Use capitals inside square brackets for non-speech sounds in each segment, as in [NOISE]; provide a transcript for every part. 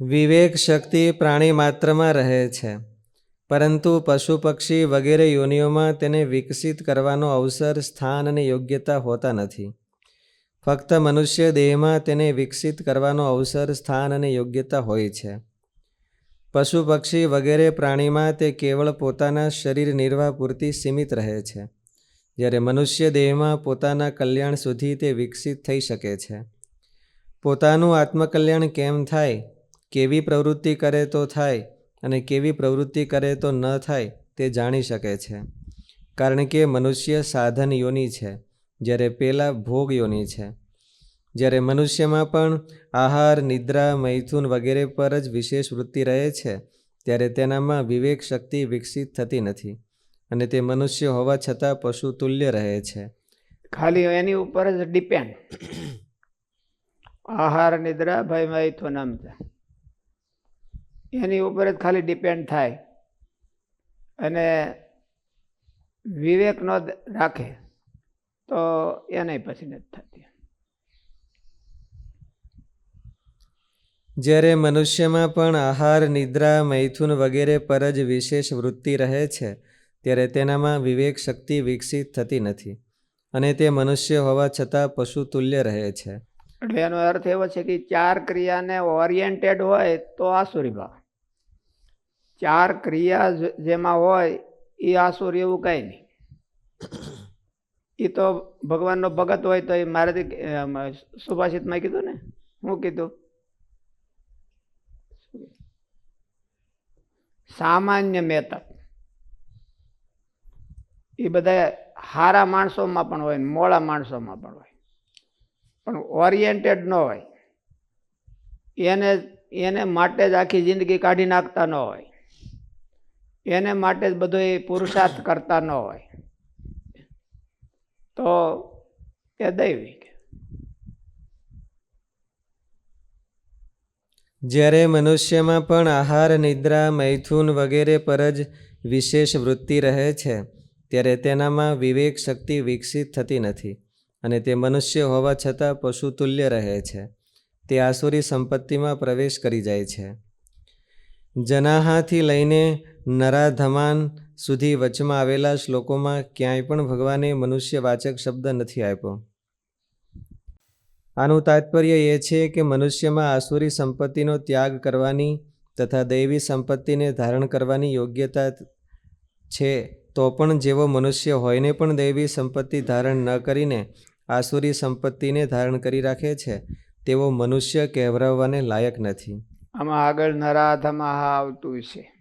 વિવેક શક્તિ પ્રાણી માત્રમાં રહે છે. પરંતુ પશુ પક્ષી વગેરે યોનિઓમાં તેને વિકસિત કરવાનો અવસર, સ્થાન અને યોગ્યતા હોતા નથી. ફક્ત મનુષ્ય દેહમાં તેને વિકસિત કરવાનો અવસર, સ્થાન અને યોગ્યતા હોય છે. પશુ પક્ષી વગેરે પ્રાણીમાં તે કેવળ પોતાના શરીર નિર્વાહ પૂરતી સીમિત રહે છે. જ્યારે મનુષ્ય દેહમાં પોતાના કલ્યાણ સુધી તે વિકસિત થઈ શકે છે. પોતાનું આત્મકલ્યાણ કેમ થાય? કેવી પ્રવૃત્તિ કરે તો થાય અને કેવી પ્રવૃત્તિ કરે તો ન થાય તે જાણી શકે છે. કારણ કે મનુષ્ય સાધન યોનિ છે, જ્યારે પેલા ભોગ યોનિ છે. જ્યારે મનુષ્યમાં પણ આહાર, નિદ્રા, મૈથુન વગેરે પર જ વિશેષ વૃત્તિ રહે છે, ત્યારે તેનામાં વિવેક શક્તિ વિકસિત થતી નથી અને તે મનુષ્ય હોવા છતાં પશુ તુલ્ય રહે છે. ખાલી એની ઉપર જ ડિપેન્ડ આહાર, નિદ્રા, ભય, મૈથુન નમતા એની ઉપર જ ખાલી ડિપેન્ડ થાય. અને વિવેક ન રાખે તો એને પછી નથી થતી. જ્યારે મનુષ્યમાં પણ આહાર નિદ્રા મૈથુન વગેરે પર જ વિશેષ વૃત્તિ રહે છે ત્યારે તેનામાં વિવેક શક્તિ વિકસિત થતી નથી અને તે મનુષ્ય હોવા છતાં પશુ તુલ્ય રહે છે. એટલે એનો અર્થ એવો છે કે ચાર ક્રિયાને ઓરિએન્ટેડ હોય તો આસુરી ભાવ ચાર ક્રિયા જેમાં હોય એ આસુર એવું કંઈ નહીં. એ તો ભગવાનનો ભગત હોય તો એ મારાથી સુભાષિતમાં કીધું ને? હું કીધું? સામાન્ય મેતક. એ બધા હારા માણસોમાં પણ હોય ને મોળા માણસોમાં પણ હોય. પણ ઓરિએન્ટેડ ન હોય. એને એને માટે જ આખી જિંદગી કાઢી નાખતા ન હોય. એને માટે જ બધો એ પુરુષાર્થ કરતા ન હોય. તો એ દૈવિક જ્યારે મનુષ્યમાં પણ આહાર, નિદ્રા, મૈથુન વગેરે પર જ વિશેષ વૃત્તિ રહે છે, ત્યારે તેનામાં વિવેક શક્તિ વિકસિત થતી નથી અને તે મનુષ્ય હોવા છતાં પશુ તુલ્ય રહે છે. તે આસુરી સંપત્તિમાં પ્રવેશ કરી જાય છે. જનાહાથી લઈને નરાધમાન સુધી વચમાં આવેલા શ્લોકોમાં ક્યાંય પણ ભગવાને મનુષ્યવાચક શબ્દ નથી આપ્યો. આનું તાત્પર્ય એ છે કે મનુષ્યમાં આસુરી સંપત્તિનો ત્યાગ કરવાની તથા દૈવી સંપત્તિને ધારણ કરવાની યોગ્યતા છે તો પણ જેવો મનુષ્ય હોયને પણ દૈવી સંપત્તિ ધારણ ન કરીને આસુરી સંપત્તિને ધારણ કરી રાખે છે, તેવો મનુષ્ય કહેવરાવવાને લાયક નથી. આમાં આગળ નરાધમાં આવતું છે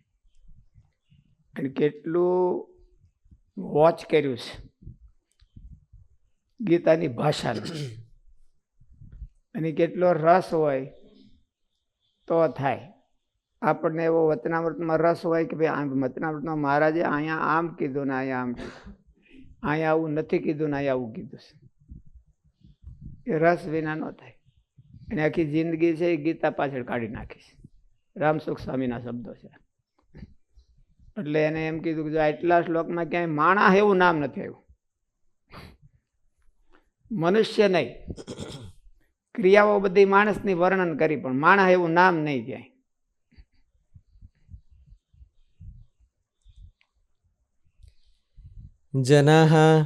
અને કેટલું વોચ કર્યું છે. ગીતાની ભાષાનું અને કેટલો રસ હોય તો થાય. આપણને એવો વતનામૃતમાં રસ હોય કે ભાઈ, આમ વતનામૃતમાં મહારાજે અહીંયા આમ કીધું ને અહીંયા આમ અહીંયા આવું નથી કીધું ને અહીંયા આવું કીધું છે. એ રસ વિના ન થાય. અને આખી જિંદગી છે એ ગીતા પાછળ કાઢી નાખીશ રામસુખ સ્વામીના શબ્દો છે. એટલે એને એમ કીધું કે આટલા શ્લોકમાં ક્યાંય માણા એવું નામ નથી આવ્યું. મનુષ્ય નહીં. ક્રિયાઓ બધી માણસની વર્ણન કરી, પણ માણસ એવું નામ નહીં ક્યાંય. જનાહા,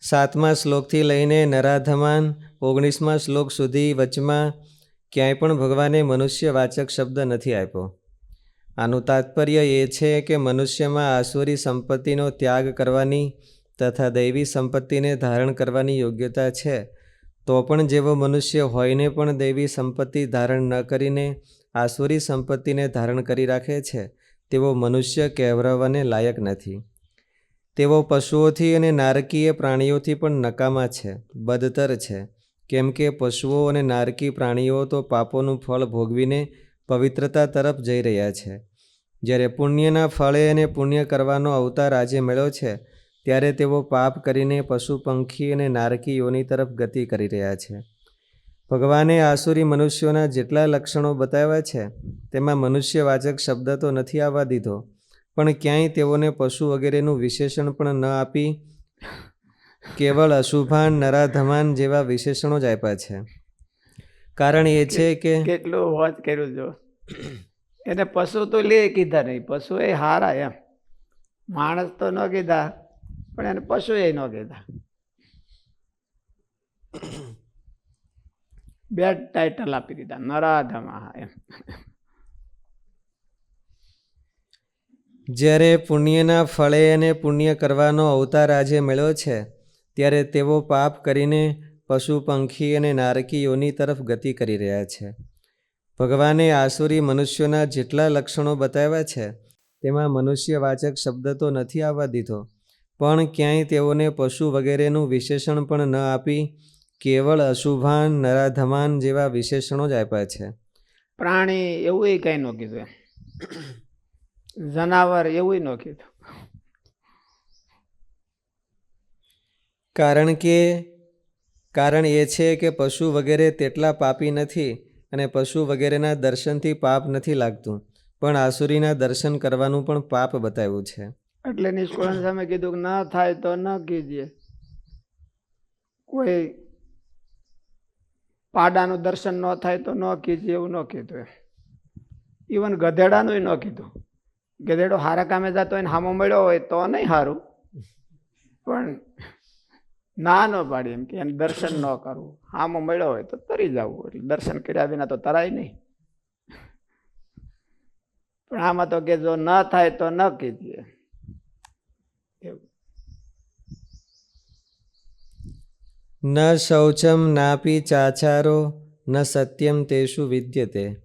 સાતમા શ્લોકથી લઈને નરાધમાન, ઓગણીસમા શ્લોક સુધી વચમાં ક્યાંય પણ ભગવાને મનુષ્યવાચક શબ્દ નથી આપ્યો. આનું તાત્પર્ય એ છે કે મનુષ્યમાં આસુરી સંપત્તિનો ત્યાગ કરવાની તથા દૈવી સંપત્તિને ધારણ કરવાની યોગ્યતા છે. તો પણ જેવો મનુષ્ય હોઈને પણ દૈવી સંપત્તિ ધારણ ન કરીને આસુરી સંપત્તિને ધારણ કરી રાખે છે, તેવો મનુષ્ય કહેવરાવવાને લાયક નથી. તેઓ પશુઓથી અને નારકીય પ્રાણીઓથી પણ નકામા છે, બદતર છે. કેમ કે પશુઓ અને નારકી પ્રાણીઓ તો પાપોનું ફળ ભોગવીને પવિત્રતા તરફ જઈ રહ્યા છે. જ્યારે પુણ્યના ફળે અને પુણ્ય કરવાનો અવતાર આજે મળ્યો છે, ત્યારે તેઓ પાપ કરીને પશુ, પંખી અને નારકી યોની તરફ ગતિ કરી રહ્યા છે. ભગવાને આસુરી મનુષ્યોના જેટલા લક્ષણો બતાવ્યા છે, તેમાં મનુષ્યવાચક શબ્દ તો નથી આવવા દીધો, પણ ક્યાંય તેઓને પશુ વગેરેનું વિશેષણ પણ ન આપી, કેવળ અશુભાન, નરાધમાન જેવા વિશેષણો જ આપ્યા છે. કારણ એ છે કે કેટલું વોચ કર્યું જો. એને પશુ તો લે કીધા નહીં. પશુ એ હારા એમ. માણસ તો ન કીધા પણ એને પશુ એ ન કીધા. બે ટાઇટલ આપી દીધા નરાધમા એમ. જ્યારે પુણ્યના ફળે અને પુણ્ય કરવાનો અવતાર આજે મળ્યો છે ત્યારે તેઓ પાપ કરીને પશુ પંખી અને નારકીઓની તરફ ગતિ કરી રહ્યા છે. ભગવાને આસુરી મનુષ્યોના જેટલા લક્ષણો બતાવ્યા છે તેમાં મનુષ્યવાચક શબ્દ તો નથી આવવા દીધો પણ ક્યાંય તેઓને પશુ વગેરેનું વિશેષણ પણ ન આપી કેવળ અશુભાન નરાધમાન જેવા વિશેષણો જ આપ્યા છે. પ્રાણી એવું એ કંઈ ન કીધું જનાવર એવું ન કીધું. કારણ કે કારણ એ છે કે પશુ વગેરે તેટલા પાપી નથી અને પશુ વગેરેના દર્શનથી પાપ નથી લાગતું. પણ આસુરીના દર્શન કરવાનું પણ પાપ બતાવ્યું છે. એટલે નિષ્કુળાન સામે કીધું કે ન થાય તો ન કીજીએ કોઈ પાડાનું દર્શન ન થાય તો ન કીજીએ એવું ન કીધું ઇવન ગધેડાનું ન કીધું. ગધેડો હારા કામે જતો હોય ને હામો મળ્યો હોય તો નહીં સારું પણ ના ન પાડી એમ કે એને દર્શન [LAUGHS] ન કરવું. હામો મળ્યો હોય તો તરી જવું એટલે દર્શન કર્યા વિના તો તરાય નહીં. પણ આમાં તો કે જો ન થાય તો ન કીધીએ. ન શૌચમ નાપી ચાચારો ન સત્યમ તેશુ વિદ્યતે.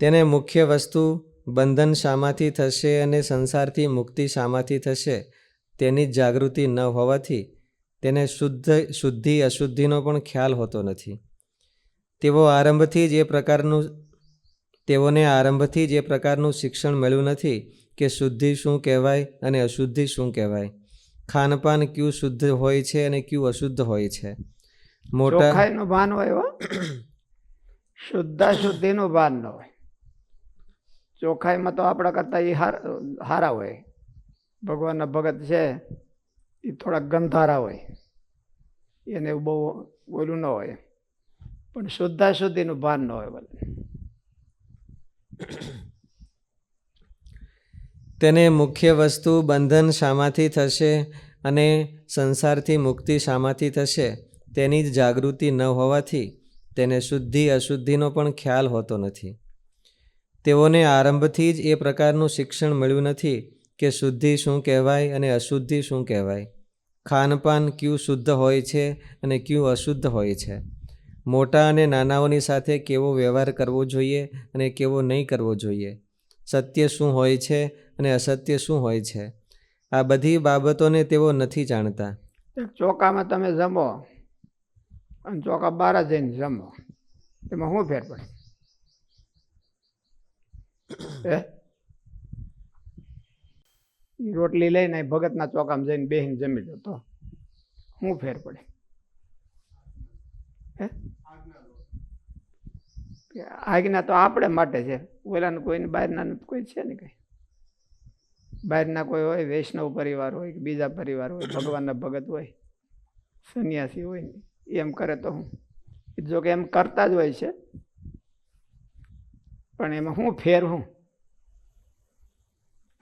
તેને મુખ્ય વસ્તુ બંધન શામાંથી થશે અને સંસારથી મુક્તિ શામાંથી થશે. તેની જાગૃતિ ન હોવાથી તેને શુદ્ધ, શુદ્ધિ, અશુદ્ધિનો પણ ખ્યાલ હોતો નથી. તેઓ આરંભથી જ એ પ્રકારનું, તેઓને આરંભથી જ એ પ્રકારનું શિક્ષણ મળ્યું નથી કે શુદ્ધિ શું કહેવાય અને અશુદ્ધિ શું કહેવાય. ખાનપાન ક્યુ શુદ્ધ હોય છે અને ક્યુ અશુદ્ધ હોય છે? મોટા ભાન હોય શુદ્ધ શુદ્ધા શુદ્ધિનું ભાન ન હોય. ચોખાઈમાં તો આપણા કરતાં એ હારા હોય. ભગવાનના ભગત છે. એ થોડા ગંધારા હોય. એને બહુ ઓલું ન હોય. પણ શુદ્ધા શુદ્ધિનું ભાન ન હોય ભલે. તેને મુખ્ય વસ્તુ બંધન શામાંથી થશે અને સંસારથી મુક્તિ શામાંથી થશે. તેની જ જાગૃતિ ન હોવાથી તેને શુદ્ધિ અશુદ્ધિનો પણ ખ્યાલ હોતો નથી. તેઓને આરંભથી જ એ પ્રકારનું શિક્ષણ મળ્યું નથી કે શુદ્ધિ શું કહેવાય અને અશુદ્ધિ શું કહેવાય. ખાનપાન ક્યું શુદ્ધ હોય છે અને ક્યું અશુદ્ધ હોય છે? મોટા અને નાનાઓની સાથે કેવો વ્યવહાર કરવો જોઈએ અને કેવો નહીં કરવો જોઈએ? સત્ય શું હોય છે અને અસત્ય શું હોય છે? આ બધી બાબતોને તેઓ નથી જાણતા. ચોકામાં તમે જમો અને ચોકા બાર જઈને જમો. એમાં શું ફેર પડે? રોટલી લઈને ભગતના ચોકામાં જઈને બેહીને જમી જતો હું ફેર પડે. હે? આજ્ઞા તો આપણે માટે છે. ઓલાને કોઈને બહારના કોઈ છે ને કંઈ. બહારના કોઈ હોય, વૈષ્ણવ પરિવાર હોય કે બીજા પરિવાર હોય, ભગવાનના ભગત હોય, સંન્યાસી હોય ને, એમ કરે તો હું. જો કે એમ કરતા જ હોય છે. પણ એમાં હું ફેર હું?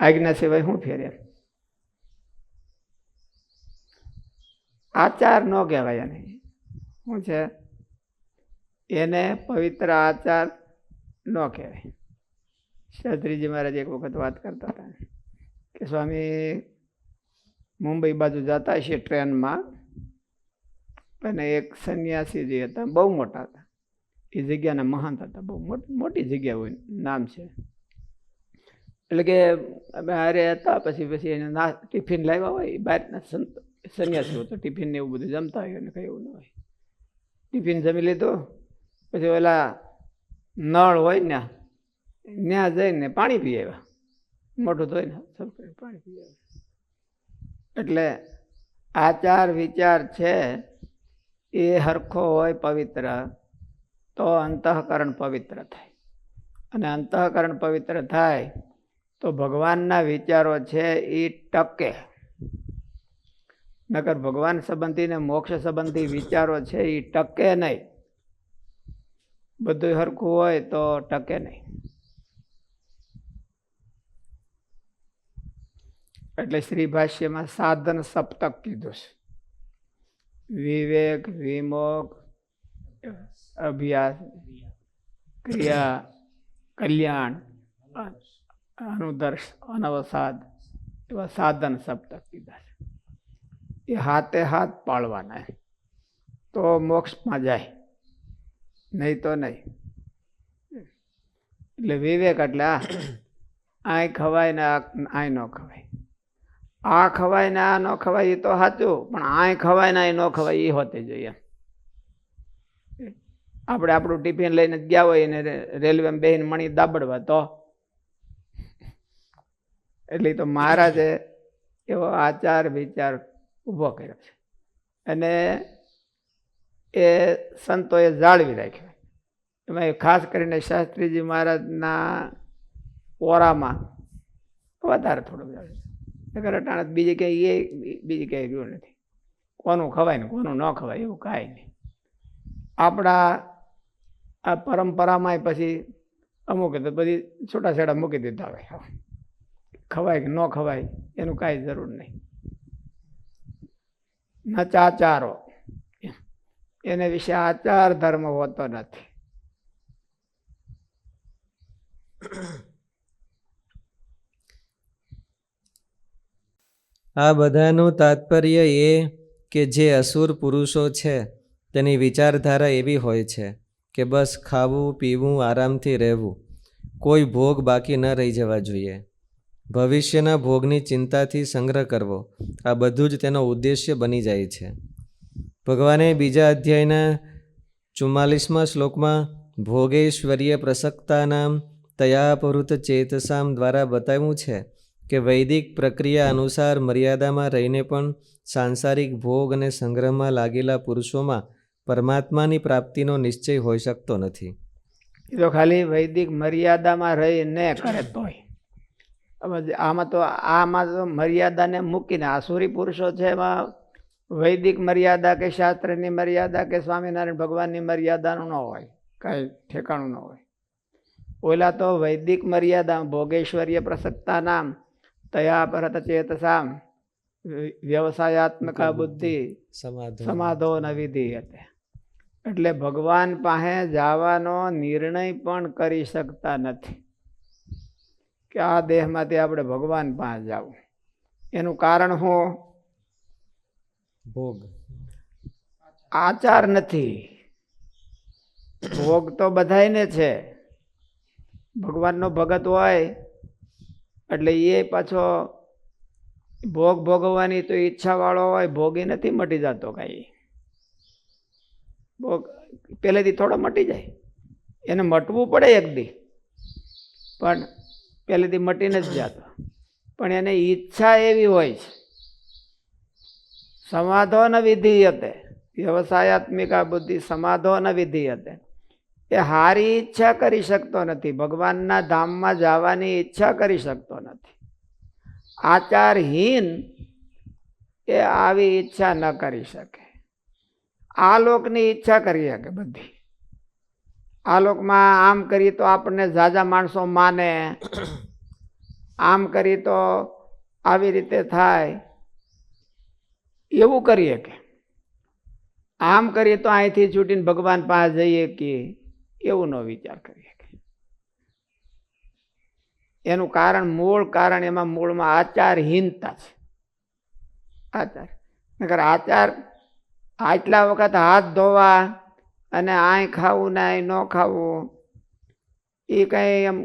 આજ્ઞા સિવાય શું ફેરે? આચાર ન કહેવાય એને. શું છે? એને પવિત્ર આચાર ન કહેવાય. શાસ્ત્રીજી મહારાજ એક વખત વાત કરતા હતા કે, સ્વામી, મુંબઈ બાજુ જતા છે ટ્રેનમાં. અને એક સંન્યાસી જે હતા, બહુ મોટા હતા. એ જગ્યાના મહંત હતા, બહુ મોટી જગ્યા હોય, નામ છે. એટલે કે અમે હારે હતા, પછી પછી એને ના ટિફિન લાવ્યા હોય બહારના સંત સંન્યાસીઓ તો ટિફિન ને એવું બધું જમતા હોય અને કંઈ એવું ન હોય. ટિફિન જમી લીધું, પછી ઓલા નળ હોય ને ત્યાં જઈને પાણી પી આવ્યા. મોટું ધોઈને સબ પાણી પી આવ્યા. એટલે આચાર વિચાર છે, એ હરખો હોય પવિત્ર, તો અંતઃકરણ પવિત્ર થાય. અને અંતઃકરણ પવિત્ર થાય તો ભગવાનના વિચારો છે એ ટકે. નકર ભગવાન સંબંધી ને મોક્ષ સંબંધી વિચારો છે એ ટકે નહીં. બધું સરખું હોય તો ટકે નહીં. એટલે શ્રી ભાષ્યમાં સાધન સપ્તક કીધું છે. વિવેક, વિમોક, અભ્યાસ, ક્રિયા, કલ્યાણ અનુદર્શ અનવસાદ એવા સાધન સપ્તક કીધા છે. એ હાથે હાથ પાળવાના તો મોક્ષમાં જાય. નહીં તો નહીં. એટલે વિવેક એટલે આ. આય ખવાય ને આય ન ખવાય. આ ખવાય ને આ ન ખવાય એ તો સાચું, પણ આય ખવાય ને આ ન ખવાય એ હોતે જોઈએ. આપણે આપણું ટિફિન લઈને ગયા હોય ને રેલવેમાં બેહીને મણી દાબડવા તો એટલે તો મહારાજે એવો આચાર વિચાર ઊભો કર્યો છે. અને એ સંતોએ જાળવી રાખ્યો. એમાં ખાસ કરીને શાસ્ત્રીજી મહારાજના ઓરામાં વધારે થોડું જાળવ્યું નકર અટાણે બીજી કંઈ એ બીજી કંઈ રહ્યું નથી. કોનું ખવાય ને કોનું ન ખવાય એવું કાંઈ નહીં. આપણા આ પરંપરામાંય પછી અમુક બધી છૂટાછેડા મૂકી દીધા હોય. ખવાય કે ન ખવાય, એનું કાંઈ જરૂર નહીં. ન ચાચારો. એને વિશે આચાર ધર્મ હોતો નથી. આ બધાનું તાત્પર્ય એ કે જે અસુર પુરુષો છે, તેની વિચારધારા એવી હોય છે કે બસ ખાવું, પીવું, આરામથી રહેવું. કોઈ ભોગ બાકી ન રહી જવા જોઈએ. ભવિષ્યના ભોગની ચિંતાથી સંગ્રહ કરવો. આ બધું જ તેનો ઉદ્દેશ્ય બની જાય છે. ભગવાને બીજા અધ્યાયના ચુમ્માલીસમાં શ્લોકમાં ભોગેશ્વરીય પ્રસક્તાનામ તયાપહૃત ચેતસામ દ્વારા બતાવ્યું છે કે વૈદિક પ્રક્રિયા અનુસાર મર્યાદામાં રહીને પણ સાંસારિક ભોગ અને સંગ્રહમાં લાગેલા પુરુષોમાં પરમાત્માની પ્રાપ્તિનો નિશ્ચય હોઈ શકતો નથી. એ તો ખાલી વૈદિક મર્યાદામાં રહીને કરે તોય. આમાં તો આમાં તો મર્યાદાને મૂકીને આસુરી પુરુષો છે એમાં વૈદિક મર્યાદા કે શાસ્ત્રની મર્યાદા કે સ્વામિનારાયણ ભગવાનની મર્યાદાનું ન હોય કાંઈ ઠેકાણું ન હોય. ઓલા તો વૈદિક મર્યાદા ભોગેશ્વર્ય પ્રસક્તા નામ તયા પરત ચેતસામ વ્યવસાયાત્મકા બુદ્ધિ સમાધો ન વિધિ હતી. એટલે ભગવાન પાસે જવાનો નિર્ણય પણ કરી શકતા નથી. કે આ દેહમાંથી આપણે ભગવાન પાસે જવું એનું કારણ શું? ભોગ. આચાર નથી. ભોગ તો બધાયને છે. ભગવાનનો ભગત હોય એટલે એ પાછો ભોગ ભોગવવાની તો ઈચ્છાવાળો હોય ભોગી નથી મટી જતો કાંઈ. ભોગ પહેલેથી થોડો મટી જાય. એને મટવું પડે એક દી. પણ પહેલેથી મટી જ જતો. પણ એને ઈચ્છા એવી હોય છે. સમાધો ન હતે. વ્યવસાયાત્મિકા બુદ્ધિ સમાધો વિધિ હતે. એ હારી ઈચ્છા કરી શકતો નથી. ભગવાનના ધામમાં જવાની ઈચ્છા કરી શકતો નથી. આચારહીન એ આવી ઈચ્છા ન કરી શકે. આ લોકની ઈચ્છા કરી શકે બધી. આ લોકમાં આમ કરીએ તો આપણને ઝાઝા માણસો માને. આમ કરીએ તો આવી રીતે થાય. એવું કરીએ કે આમ કરીએ તો અહીંથી છૂટીને ભગવાન પાસે જઈએ કે એવું નો વિચાર કરીએ એનું કારણ મૂળ કારણ એમાં મૂળમાં આચારહીનતા છે. આચાર. નકર આચાર આટલા વખત હાથ ધોવા અને આય ખાવું ને આય ન ખાવું, એ કંઈ એમ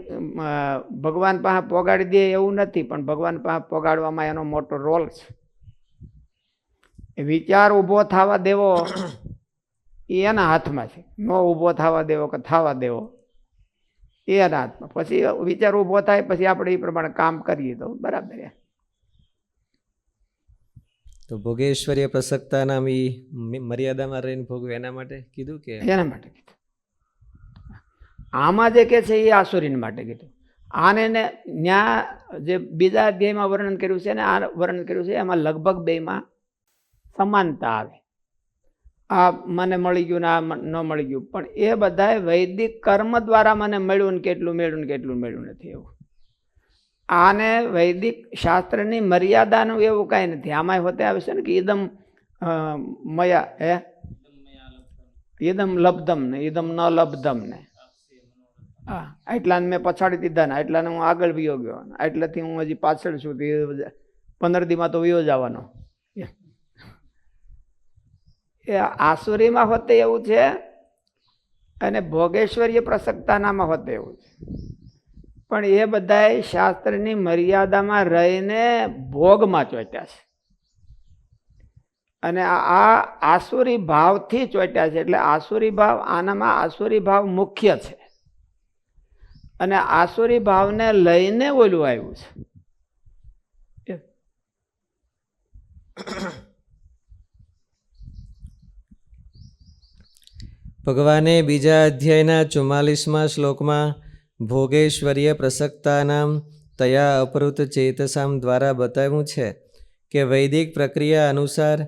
ભગવાન પાસે પોગાડી દે એવું નથી, પણ ભગવાન પાસે પોગાડવામાં એનો મોટો રોલ છે. વિચાર ઊભો થવા દેવો, એ એના હાથમાં છે. ન ઊભો થવા દેવો કે થવા દેવો, એ એના હાથમાં. પછી વિચાર ઊભો થાય, પછી આપણે એ પ્રમાણે કામ કરીએ તો બરાબર. તો ભોગેશ્વરીય પ્રસક્તા નામ એ મર્યાદામાં રહીને ભોગવે એના માટે કીધું કે? એના માટે આમાં જે કે છે એ આસુરીન માટે કીધું. આને ને ન્યા જે બીજા અધ્યાયમાં વર્ણન કર્યું છે ને આ વર્ણન કર્યું છે, એમાં લગભગ બેમાં સમાનતા આવે. આ મને મળી ગયું ને આ ન મળી ગયું. પણ એ બધાએ વૈદિક કર્મ દ્વારા મને મળ્યું ને કેટલું, મેળ્યું ને કેટલું, મેળ્યું નથી એવું. આને વૈદિક શાસ્ત્રની મર્યાદાનું એવું કાંઈ નથી. આમાં હોતે આવે છે ને કે ઈદમ મયા, હે? ઈદમ લબ્ધમ ને ઈદમ ન લબ્ધમ ને હા, એટલાને મેં પછાડી દીધા ને એટલાને હું આગળ વિયો ગયો. એટલાથી હું હજી પાછળ છું પંદર દીમાં તો વિયો જવાનો. એ આસુરીમાં હોતે એવું છે અને ભોગેશ્વરીય પ્રસક્તાનામાં હોતે એવું છે. પણ એ બધાય શાસ્ત્રની મર્યાદામાં રહીને ભોગમાં ચોટ્યા છે. અને આ આ આસુરી ભાવથી ચોટ્યા છે એટલે આસુરી ભાવ આનામાં આસુરી ભાવ મુખ્ય છે. અને આસુરી ભાવને લઈને ઓલું આવ્યું છે. ભગવાને બીજા અધ્યાયના ચુમ્માલીસમાં શ્લોકમાં ભોગેશ્વર્ય પ્રસક્તાનામ તયા અપૃત ચેતસામ દ્વારા બતાવ્યું છે કે વૈદિક પ્રક્રિયા અનુસાર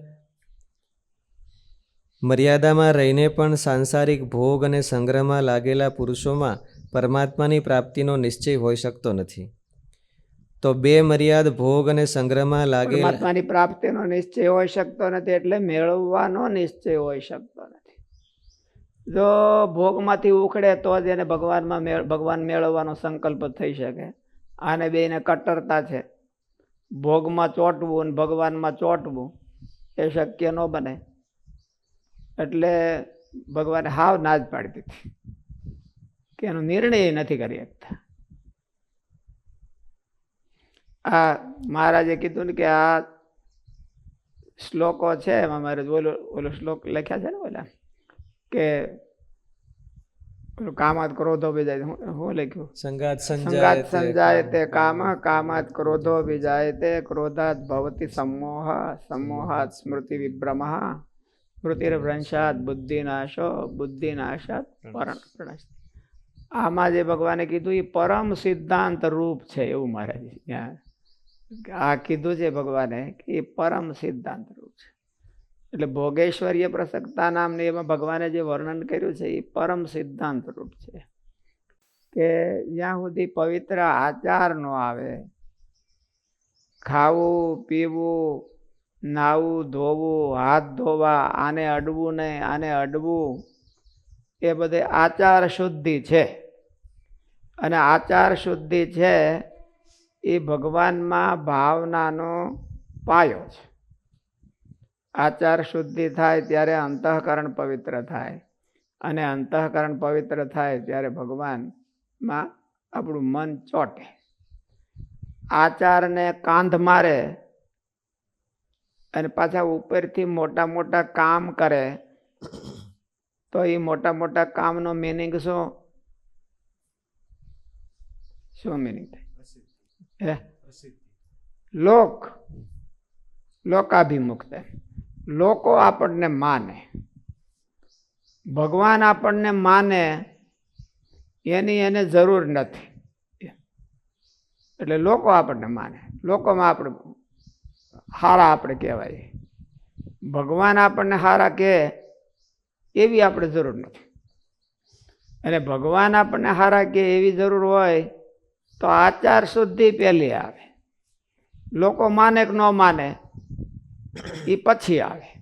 મર્યાદામાં રહીને પણ સાંસારિક ભોગ અને સંગ્રહમાં લાગેલા પુરુષોમાં પરમાત્માની પ્રાપ્તિનો નિશ્ચય હોઈ શકતો નથી. તો બે મર્યાદ ભોગ અને સંગ્રહમાં લાગેલા પરમાત્માની પ્રાપ્તિનો નિશ્ચય હોઈ શકતો નથી એટલે મેળવવાનો નિશ્ચય હોઈ શકતો નથી. જો ભોગમાંથી ઉખડે તો જ એને ભગવાનમાં મેળ, ભગવાન મેળવવાનો સંકલ્પ થઈ શકે. આને બેને કટ્ટરતા છે. ભોગમાં ચોંટવું અને ભગવાનમાં ચોંટવું એ શક્ય ન બને. એટલે ભગવાને હાવ ના જ પાડી દીધી. કે એનો નિર્ણય નથી કરી શકતા. આ મહારાજે કીધું ને કે આ શ્લોકો છે, એમાં મારે ઓલો ઓલો શ્લોક લખ્યા છે ને ઓલા? કે કામાત ક્રોધો બીજાય હું લખ્યું? સંગાત સંજાય સંજાય તે કામ. કામાત ક્રોધો બીજાય તે ક્રોધાત ભવતી સમોહ સમોહાત સ્મૃતિ વિભ્રમ. સ્મૃતિર્ભ્રંશાત બુદ્ધિનાશો બુદ્ધિનાશાત પરણ પ્રણશ. આમાં જે ભગવાને કીધું એ પરમ સિદ્ધાંત રૂપ છે એવું મારે આ કીધું છે ભગવાને કે એ પરમ સિદ્ધાંત રૂપ એટલે ભોગેશ્વરીય પ્રસક્તા નામને એમાં ભગવાને જે વર્ણન કર્યું છે, એ પરમ સિદ્ધાંત રૂપ છે. કે જ્યાં સુધી પવિત્ર આચાર ન આવે, ખાવું, પીવું, નાવું, ધોવું, હાથ ધોવા, આને અડવું નહીં, આને અડવું, એ બધે આચાર શુદ્ધિ છે. અને આચાર શુદ્ધિ છે, એ ભગવાનમાં ભાવનાનો પાયો છે. આચાર શુદ્ધિ થાય ત્યારે અંતઃકરણ પવિત્ર થાય. અને અંતઃકરણ પવિત્ર થાય ત્યારે ભગવાનમાં આપણું મન ચોટે. આચારને કાંધ મારે અને પાછા ઉપરથી મોટા મોટા કામ કરે તો એ મોટા મોટા કામનો મિનિંગ શું? શું મિનિંગ થાય? હે? લોક. લોકાભિમુખતા લોકો આપણને માને. ભગવાન આપણને માને, એની એને જરૂર નથી. એટલે લોકો આપણને માને. લોકોમાં આપણે હારા આપણે કહેવાય. ભગવાન આપણને હારા કહે, એવી આપણે જરૂર નથી. અને ભગવાન આપણને હારા કહે, એવી જરૂર હોય, તો આચાર શુદ્ધિ પહેલી આવે. લોકો માને કે ન માને એ પછી આવે.